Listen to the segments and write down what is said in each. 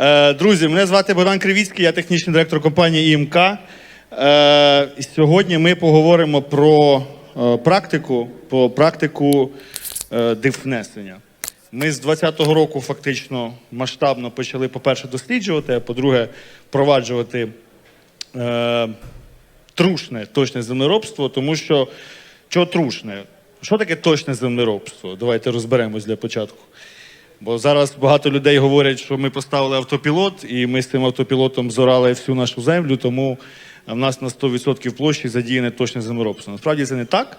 Е, Друзі, мене звати Богдан Кривіцький, я технічний директор компанії ІМК. Е, Сьогодні ми поговоримо про е, практику, про практику дивнесення. Ми з 2020 року фактично масштабно почали, по-перше, досліджувати, а по-друге, впроваджувати трушне точне землеробство, тому що що трушне? Що таке точне землеробство? Давайте розберемось для початку. Бо зараз багато людей говорять, що ми поставили автопілот, і ми з цим автопілотом зорали всю нашу землю, тому в нас на 100% площі задіяне точне землеробство. Насправді це не так.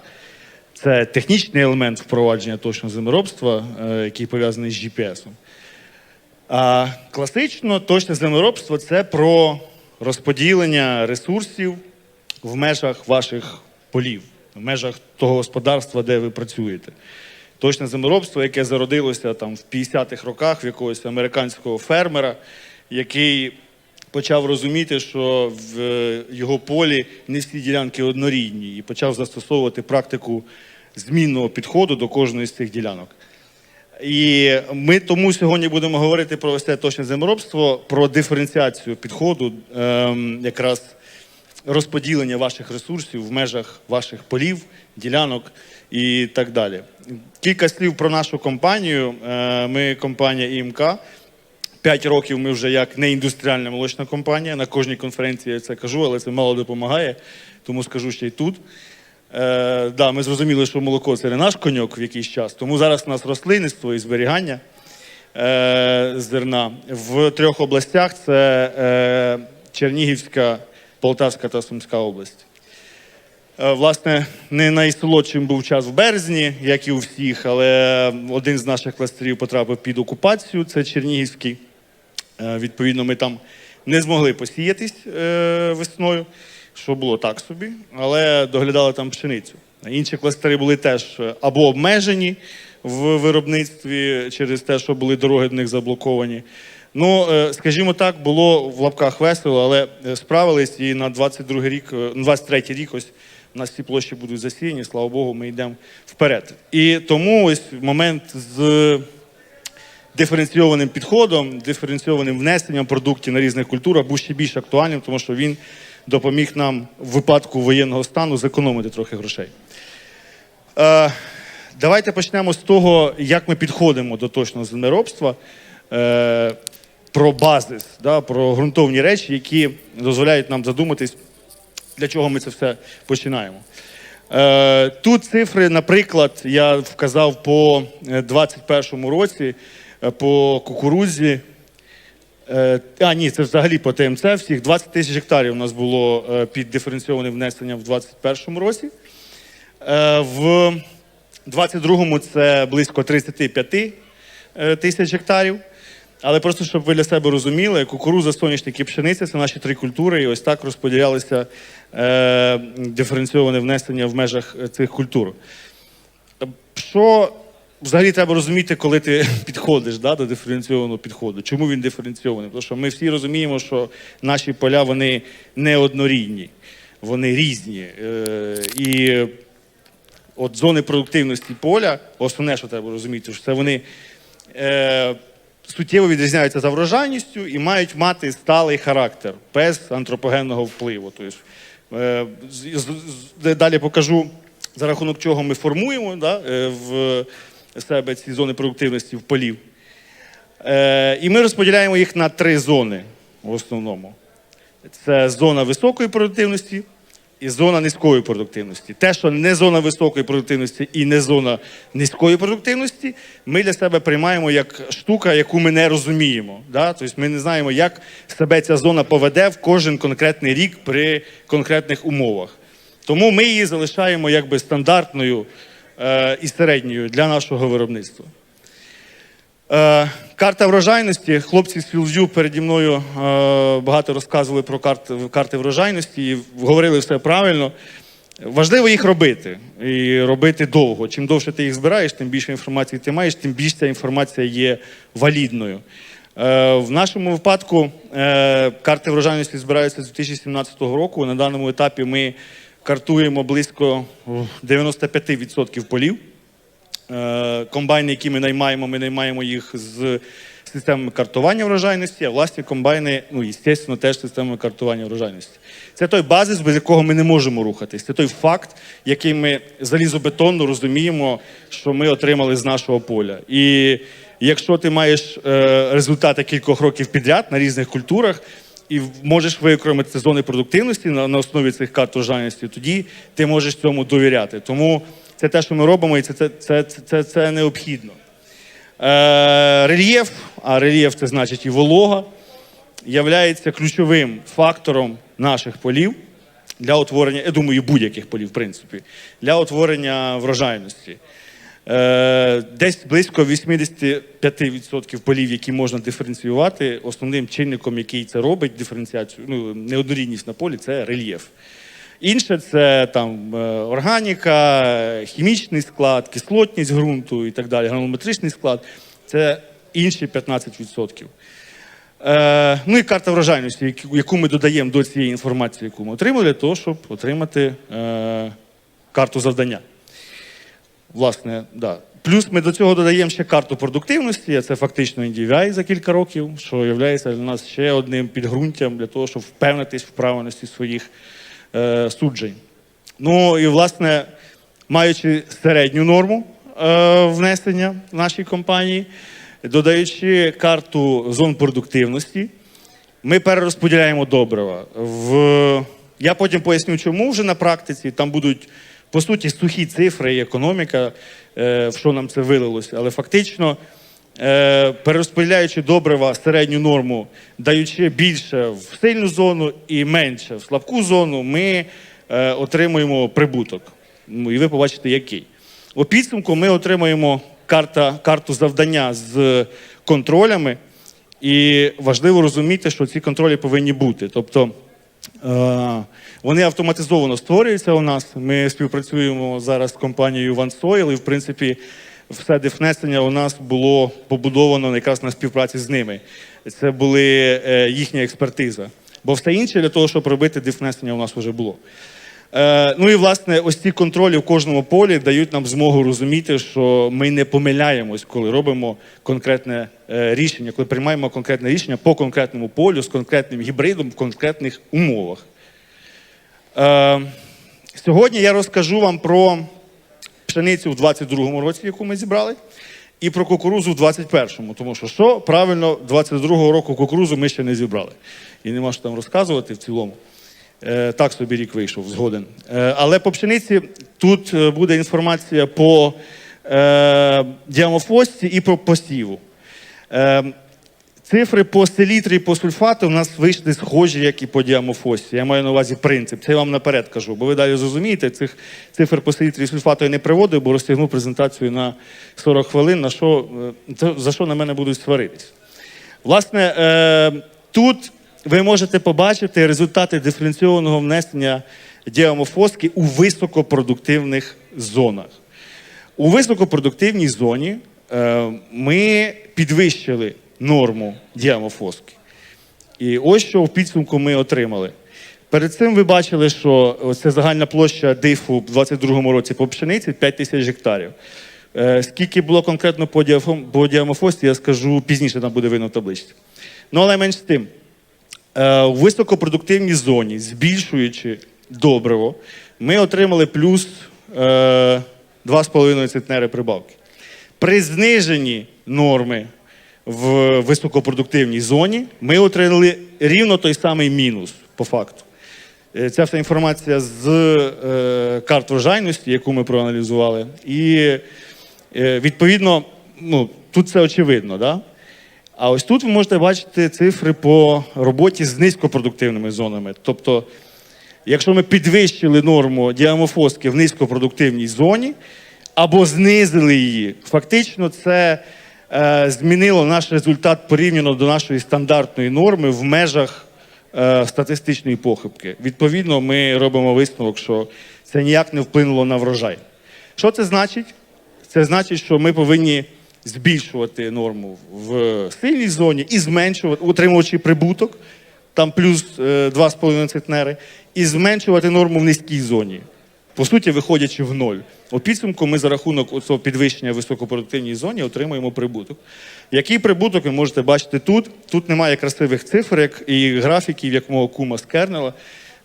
Це технічний елемент впровадження точного землеробства, е, який пов'язаний з GPS. А класично точне землеробство це про розподілення ресурсів в межах ваших полів, в межах того господарства, де ви працюєте. Точне землеробство, яке зародилося там в 50-х роках в якогось американського фермера, який почав розуміти, що в його полі не всі ділянки однорідні, і почав застосовувати практику змінного підходу до кожної з цих ділянок. І ми тому сьогодні будемо говорити про це точне землеробство, про диференціацію підходу, ем, якраз розподілення ваших ресурсів в межах ваших полів, ділянок і так далі. Кілька слів про нашу компанію. Е, Ми компанія ІМК. П'ять років ми вже як неіндустріальна молочна компанія. На кожній конференції я це кажу, але це мало допомагає, тому скажу ще й тут. Е, да, ми зрозуміли, що молоко це не наш коньок в якийсь час, тому зараз у нас рослинництво і зберігання е, зерна в трьох областях: це е, Чернігівська, Полтавська та Сумська область. Е, Власне, не найсолодшим був час в березні, як і у всіх, але один з наших кластерів потрапив під окупацію, це Чернігівський. Е, Відповідно, ми там не змогли посіятись е, весною, що було так собі, але доглядали там пшеницю. Інші кластери були теж або обмежені в виробництві через те, що були дороги до них заблоковані. Ну, е, скажімо так, було в лапках весело, але е, справились і на 22 рік, е, на 23 рік ось у нас ці площі будуть засіяні, слава Богу, ми йдемо вперед. І тому ось момент з диференційованим підходом, диференційованим внесенням продуктів на різних культурах був ще більш актуальним, тому що він допоміг нам в випадку воєнного стану зекономити трохи грошей. Давайте почнемо з того, як ми підходимо до точного землеробства. Е, про базис, да, про ґрунтовні речі, які дозволяють нам задуматись, для чого ми це все починаємо. Е, тут цифри, наприклад, я вказав по 2021 році е, по кукурудзі. Е, а, ні, це взагалі по ТМЦ. Всіх 20 тисяч гектарів у нас було е, під диференційованим внесенням в 2021 році. Е, в 22-му це близько 35 е, тисяч гектарів. Але просто щоб ви для себе розуміли, кукуруза, соняшник і пшениця це наші три культури, і ось так розподілялися е, диференційоване внесення в межах цих культур. Що взагалі треба розуміти, коли ти підходиш да, до диференційованого підходу? Чому він диференційований? Тому що ми всі розуміємо, що наші поля вони не однорідні, вони різні. Е, і от зони продуктивності поля, основне, що треба розуміти, що це вони. Е, суттєво відрізняються за врожайністю і мають мати сталий характер без антропогенного впливу. Тобто, далі покажу, за рахунок чого ми формуємо да, е, в себе ці зони продуктивності в полів. Е, і ми розподіляємо їх на три зони в основному. Це зона високої продуктивності і зона низької продуктивності. Те, що не зона високої продуктивності і не зона низької продуктивності, ми для себе приймаємо як штука, яку ми не розуміємо. Да? Тобто ми не знаємо, як себе ця зона поведе в кожен конкретний рік при конкретних умовах. Тому ми її залишаємо якби стандартною е, і середньою для нашого виробництва. Е, карта врожайності. Хлопці з Філджу переді мною е, багато розказували про карти, карти врожайності і говорили все правильно. Важливо їх робити і робити довго. Чим довше ти їх збираєш, тим більше інформації ти маєш, тим більше ця інформація є валідною. Е, в нашому випадку карти врожайності збираються з 2017 року. На даному етапі ми картуємо близько 95% полів. Е, Комбайни, які ми наймаємо, ми наймаємо їх з системами картування врожайності, а власні комбайни, ну, звісно, теж системами картування врожайності. Це той базис, без якого ми не можемо рухатись. Це той факт, який ми залізобетонно розуміємо, що ми отримали з нашого поля. І якщо ти маєш е, результати кількох років підряд на різних культурах, і можеш виокремити зони продуктивності на, на основі цих карт врожайності, тоді ти можеш цьому довіряти. Тому це те, що ми робимо, і це, це, це, це, це, необхідно. Е, рельєф, а рельєф це значить і волога, являється ключовим фактором наших полів для утворення, я думаю, будь-яких полів, в принципі, для утворення врожайності. Е, Десь близько 85% полів, які можна диференціювати, основним чинником, який це робить, диференціацію, ну, неоднорідність на полі, це рельєф. Інше це там е, органіка, хімічний склад, кислотність ґрунту і так далі, гранулометричний склад. Це інші 15%. Е, ну і карта врожайності, яку- ми додаємо до цієї інформації, яку ми отримали, для того, щоб отримати е, карту завдання. Власне, да. Плюс ми до цього додаємо ще карту продуктивності, це фактично NDVI за кілька років, що є для нас ще одним підґрунтям для того, щоб впевнитись в правильності своїх е, суджень. Ну і власне, маючи середню норму е, внесення в нашій компанії, додаючи карту зон продуктивності, ми перерозподіляємо добрива. В... Я потім поясню, чому вже на практиці. Там будуть, по суті, сухі цифри і економіка, е, в що нам це вилилося. Але фактично, перерозподіляючи добрива середню норму, даючи більше в сильну зону і менше в слабку зону, ми е, отримуємо прибуток. Ну, і ви побачите, який. У підсумку ми отримуємо карта, карту завдання з контролями. І важливо розуміти, що ці контролі повинні бути. Тобто е, вони автоматизовано створюються у нас. Ми співпрацюємо зараз з компанією OneSoil, і в принципі все дефнесення у нас було побудовано якраз на співпраці з ними. Це були е, їхня експертиза. Бо все інше для того, щоб робити дефнесення, у нас вже було. Е, ну і власне, ось ці контролі в кожному полі дають нам змогу розуміти, що ми не помиляємось, коли робимо конкретне е, рішення, коли приймаємо конкретне рішення по конкретному полю з конкретним гібридом в конкретних умовах. Сьогодні я розкажу вам про пшеницю в 22-му році, яку ми зібрали, і про кукурузу в 21-му. Тому що що правильно, 22-го року кукурузу ми ще не зібрали. І нема що там розказувати в цілому. Е, Так собі рік вийшов, згоден. Е, Але по пшениці тут е, буде інформація по е, діамофосці і по посіву. Е, Цифри по селітрі і по сульфату у нас вийшли схожі, як і по діамофосі. Я маю на увазі принцип. Це я вам наперед кажу, бо ви далі зрозумієте, цих цифр по селітрі і сульфату я не приводив, бо розтягнув презентацію на 40 хвилин, на що, е, за що на мене будуть сваритись. Власне, е, тут ви можете побачити результати диференційованого внесення діамофоски у високопродуктивних зонах. У високопродуктивній зоні е, ми підвищили норму діамофоски. І ось що в підсумку ми отримали. Перед цим ви бачили, що це загальна площа дифу в 2022 році по пшениці 5 тисяч гектарів. Е, Скільки було конкретно по, діамофості, я скажу пізніше, там буде видно в табличці. Ну, але менш з тим, Е, в високопродуктивній зоні, збільшуючи добриво, ми отримали плюс е, 2,5 центнери прибавки. При зниженні норми в високопродуктивній зоні ми отримали рівно той самий мінус по факту. Е, Ця вся інформація з е, карт врожайності, яку ми проаналізували. І е, відповідно, ну, тут це очевидно. Да? А ось тут ви можете бачити цифри по роботі з низькопродуктивними зонами. Тобто, якщо ми підвищили норму діамофоски в низькопродуктивній зоні або знизили її, фактично це змінило наш результат порівняно до нашої стандартної норми в межах е, статистичної похибки. Відповідно, ми робимо висновок, що це ніяк не вплинуло на врожай. Що це значить? Це значить, що ми повинні збільшувати норму в сильній зоні і зменшувати, утримуючи прибуток, там плюс е, 2,5 центнери, і зменшувати норму в низькій зоні. По суті, виходячи в ноль. У підсумку ми за рахунок цього підвищення високопродуктивній зоні отримуємо прибуток. Який прибуток ви можете бачити тут? Тут немає красивих цифрик і графіків, як мого кума з кернела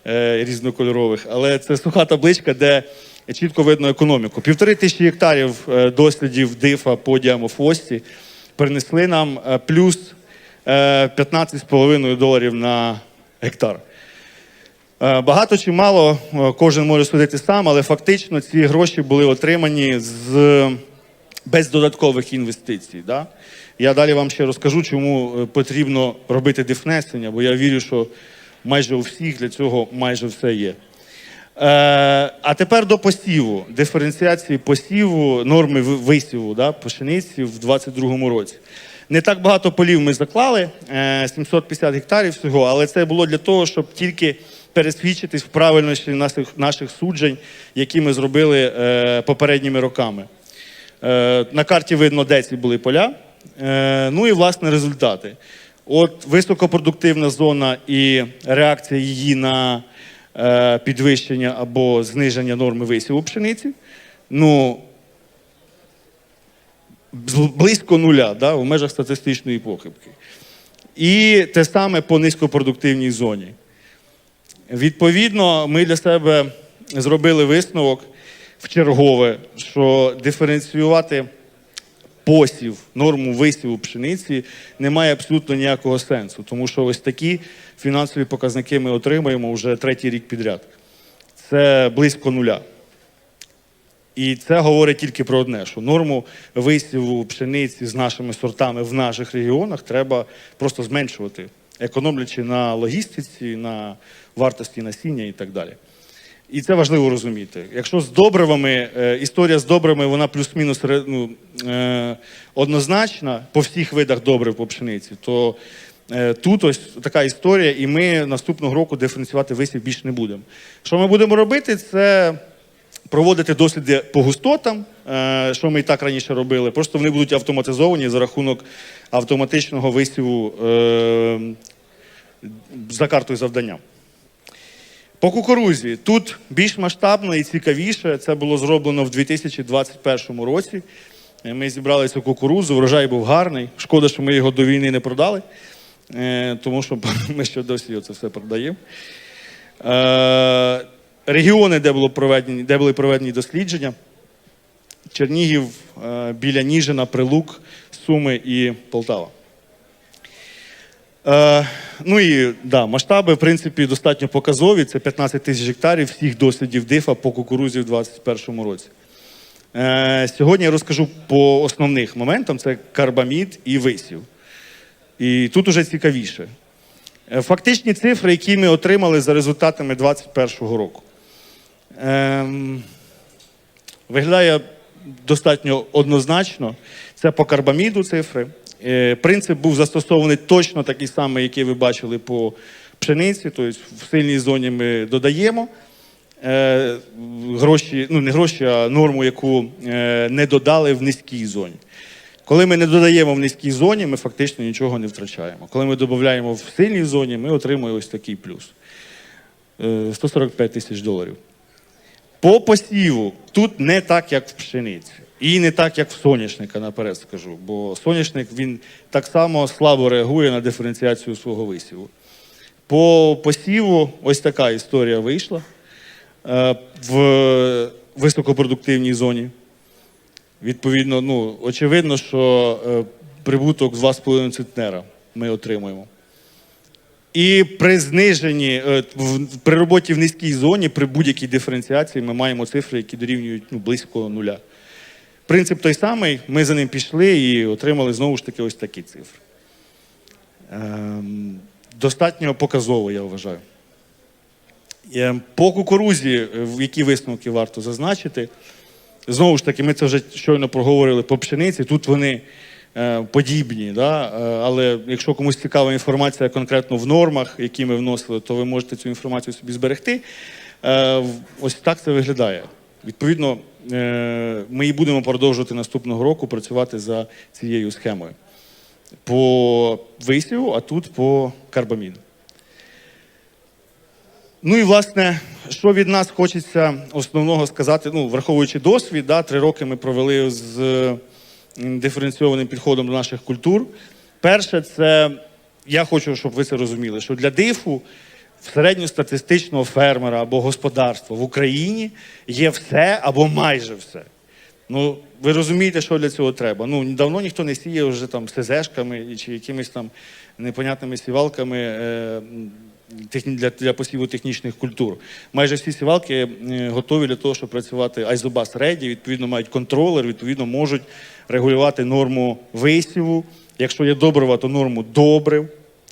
е, різнокольорових, але це суха табличка, де чітко видно економіку. Півтори тисячі гектарів е, дослідів дифа по діамофості принесли нам е, плюс е, 15,5 доларів на гектар. Е, Багато чи мало, е, кожен може судити сам, але фактично ці гроші були отримані з, без додаткових інвестицій. Да? Я далі вам ще розкажу, чому е, потрібно робити дифнесення, бо я вірю, що майже у всіх для цього майже все є. Е, а тепер до посіву, диференціації посіву, норми висіву да, пшениці в 2022 році. Не так багато полів ми заклали, е, 750 гектарів всього, але це було для того, щоб тільки пересвідчитись в правильності наших, наших суджень, які ми зробили е, попередніми роками. Е, на карті видно, де ці були поля. Е, ну і власне результати. От високопродуктивна зона і реакція її на е, підвищення або зниження норми висіву пшениці. Ну, близько нуля да, в межах статистичної похибки. І те саме по низькопродуктивній зоні. Відповідно, ми для себе зробили висновок в чергове, що диференціювати посів, норму висіву пшениці немає абсолютно ніякого сенсу, тому що ось такі фінансові показники ми отримуємо вже третій рік підряд. Це близько нуля. І це говорить тільки про одне: що норму висіву пшениці з нашими сортами в наших регіонах треба просто зменшувати, економлячи на логістиці, на вартості насіння і так далі. І це важливо розуміти. Якщо з добривами, е, історія з добривами, вона плюс-мінус ну, е, однозначна по всіх видах добрив по пшениці, то е, тут ось така історія, і ми наступного року диференціювати висів більше не будемо. Що ми будемо робити, це проводити досліди по густотам, е, що ми і так раніше робили. Просто вони будуть автоматизовані за рахунок автоматичного висіву е, за картою завдання. По кукурузі тут більш масштабно і цікавіше. Це було зроблено в 2021 році. Е, Ми зібрали цю кукурузу, врожай був гарний. Шкода, що ми його до війни не продали, тому що ми ще досі це все продаємо. Регіони, де, було проведені, де були проведені дослідження: Чернігів, е, біля Ніжина, Прилук, Суми і Полтава. Е, ну і да, масштаби, в принципі, достатньо показові. Це 15 тисяч гектарів всіх дослідів ДИФа по кукурузі в 2021 році. Е, сьогодні я розкажу по основних моментам: це карбамід і висів. І тут уже цікавіше. Фактичні цифри, які ми отримали за результатами 2021 року. Ем, виглядає достатньо однозначно. Це по карбаміду цифри. Е, Принцип був застосований точно такий самий, який ви бачили по пшениці. Тобто в сильній зоні ми додаємо е, гроші, ну не гроші, а норму, яку е, не додали в низькій зоні. Коли ми не додаємо в низькій зоні, ми фактично нічого не втрачаємо. Коли ми додаємо в сильній зоні, ми отримуємо ось такий плюс. Е, 145 тисяч доларів. По посіву тут не так, як в пшениці. І не так, як в соняшника, наперед скажу. Бо соняшник він так само слабо реагує на диференціацію свого висіву. По посіву ось така історія вийшла е, в високопродуктивній зоні. Відповідно, ну, очевидно, що е, прибуток з 2,5 центнера ми отримуємо. І при зниженні, е, при роботі в низькій зоні, при будь-якій диференціації, ми маємо цифри, які дорівнюють ну, близько нуля. Принцип той самий, ми за ним пішли і отримали знову ж таки ось такі цифри. Ем, достатньо показово, я вважаю. Е, По кукурузі, е, які висновки варто зазначити, знову ж таки, ми це вже щойно проговорили по пшениці. Тут вони подібні, да? е, але якщо комусь цікава інформація конкретно в нормах, які ми вносили, то ви можете цю інформацію собі зберегти. Е, ось так це виглядає. Відповідно, е, ми і будемо продовжувати наступного року працювати за цією схемою. По висіву, а тут по карбаміну. Ну і власне, що від нас хочеться основного сказати, ну, враховуючи досвід, да, три роки ми провели з е, диференційованим підходом до наших культур. Перше, це я хочу, щоб ви це розуміли, що для дифу середньостатистичного фермера або господарства в Україні є все або майже все. Ну, ви розумієте, що для цього треба. Ну, давно ніхто не сіє вже там СЗшками чи якимись там непонятними сівалками е, для, для посіву технічних культур. Майже всі сівалки е, готові для того, щоб працювати Айзобас Реді, відповідно, мають контролер, відповідно, можуть регулювати норму висіву. Якщо є добрива, то норму добрив.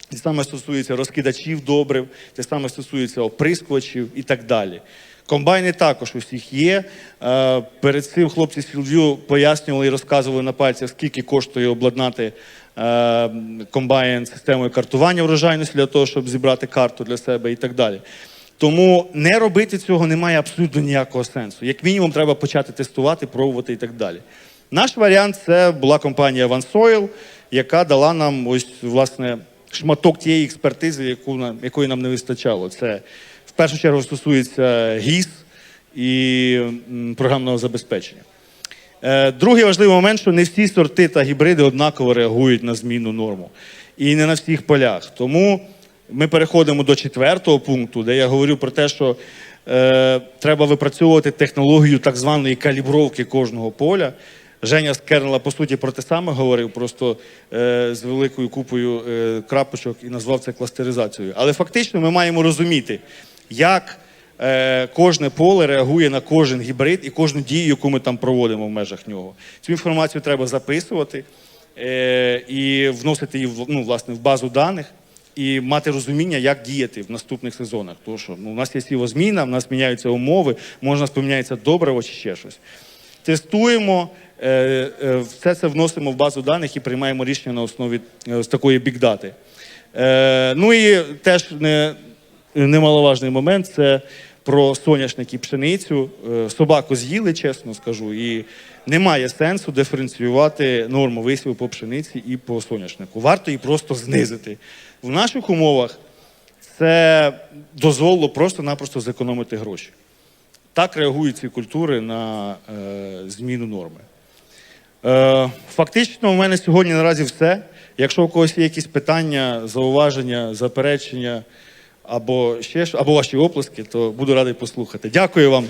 Те саме стосується розкидачів добрив, те саме стосується оприскувачів і так далі. Комбайни також у всіх є. Е, Перед цим хлопці з Філдвю пояснювали і розказували на пальцях, скільки коштує обладнати е, комбайн системою картування врожайності для того, щоб зібрати карту для себе і так далі. Тому не робити цього немає абсолютно ніякого сенсу. Як мінімум, треба почати тестувати, пробувати і так далі. Наш варіант це була компанія OneSoil, яка дала нам ось власне шматок тієї експертизи, яку нам, якої нам не вистачало. Це в першу чергу стосується ГІС і програмного забезпечення. Е, Другий важливий момент, що не всі сорти та гібриди однаково реагують на зміну норму. І не на всіх полях. Тому ми переходимо до четвертого пункту, де я говорю про те, що е, треба випрацьовувати технологію так званої калібровки кожного поля. Женя з Кернела, по суті, про те саме говорив, просто е, з великою купою е, крапочок і назвав це кластеризацією. Але фактично ми маємо розуміти, як кожне поле реагує на кожен гібрид і кожну дію, яку ми там проводимо в межах нього. Цю інформацію треба записувати е, і вносити її ну, власне, в базу даних. І мати розуміння, як діяти в наступних сезонах. Тому що ну, у нас є сівозміна, в нас міняються умови, може, у нас поміняється добриво чи ще щось. Тестуємо, е, е, все це вносимо в базу даних і приймаємо рішення на основі е, з такої бікдати. Е, ну і теж не, немаловажний момент це про соняшник і пшеницю. Е, собаку з'їли, чесно скажу, і немає сенсу диференціювати норму висіву по пшениці і по соняшнику. Варто її просто знизити. В наших умовах це дозволило просто-напросто зекономити гроші. Так реагують ці культури на е, зміну норми. Е, фактично, у мене сьогодні наразі все. Якщо у когось є якісь питання, зауваження, заперечення або ще або ваші оплески, то буду радий послухати. Дякую вам.